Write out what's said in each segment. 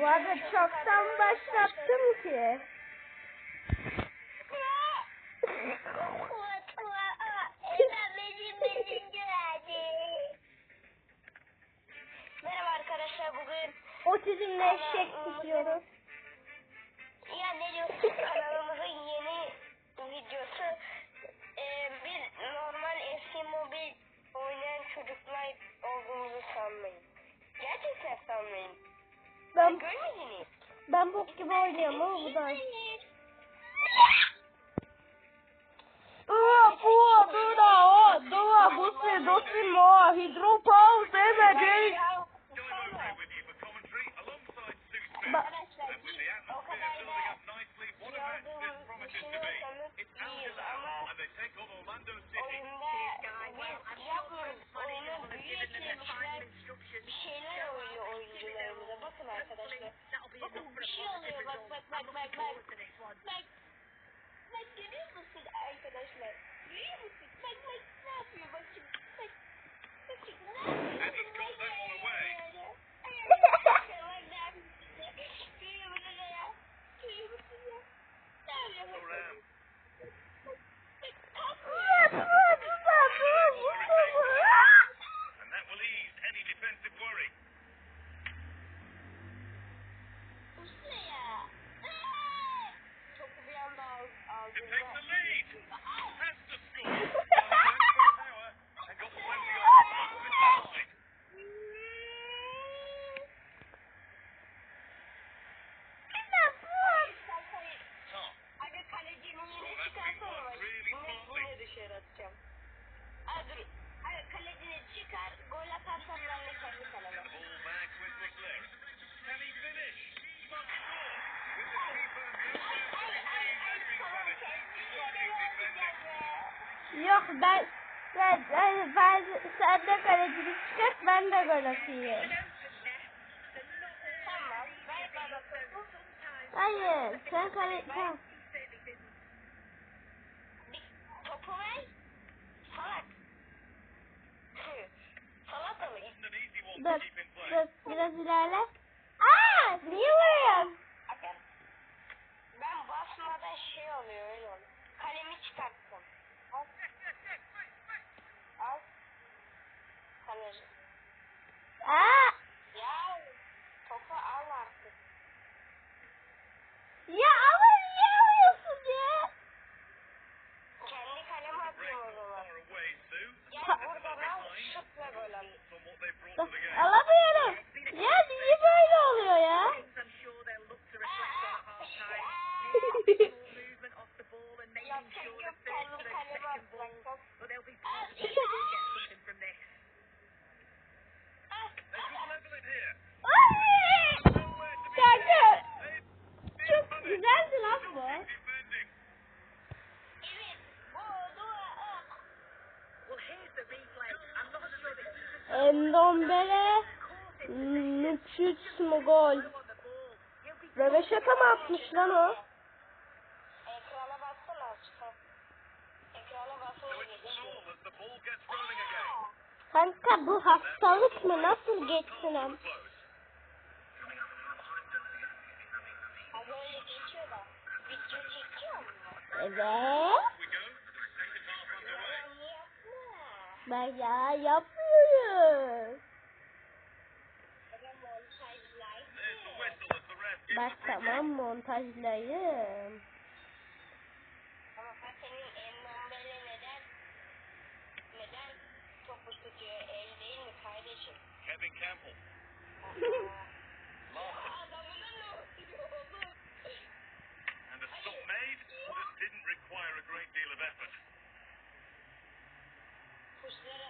Bu arada çoktan başlattım ki. Merhaba arkadaşlar bugün otizmle eşek tutuyoruz. Ben que vai oynuyorum logo, bu da. porra pua, dura, ó, do você, doce morre, dropou, emergência. Thank the Lord. Ben ben ben, ben sen de kalecilik çıkart ben de gol atayım. Hayır sen kale tamam. Topu ver. Salak. Salak alayım. Dur, dur biraz ilerle. Endombele Nüçüç Mogol Röveşata mı atmış lan o? Kanka bu hastalık mı? Nasıl geçsinem? Evet. Ben ya yapmıyorum. Bak tamam montajlayayım. Understand.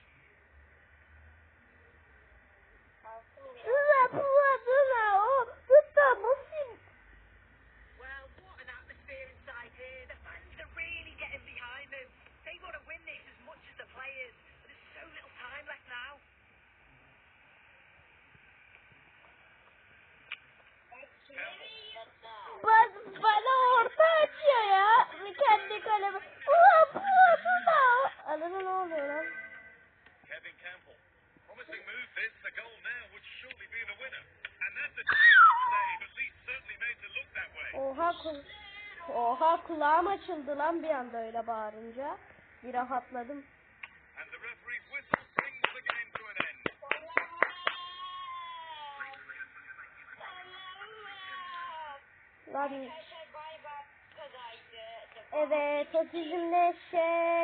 Bana, bana orta açıyor ya. Kendi kalemi. Ula dula dula. Anladın ne oluyor lan? Kevin Campbell. Promising move this. The goal now would surely be the winner. And that's a save, at least certainly made to look that way. Oha kul Oha kulağım açıldı lan bir anda öyle bağırınca. Bir rahatladım. And the referee's whistle brings the game to an end. Kadardı. evet o bizimle şey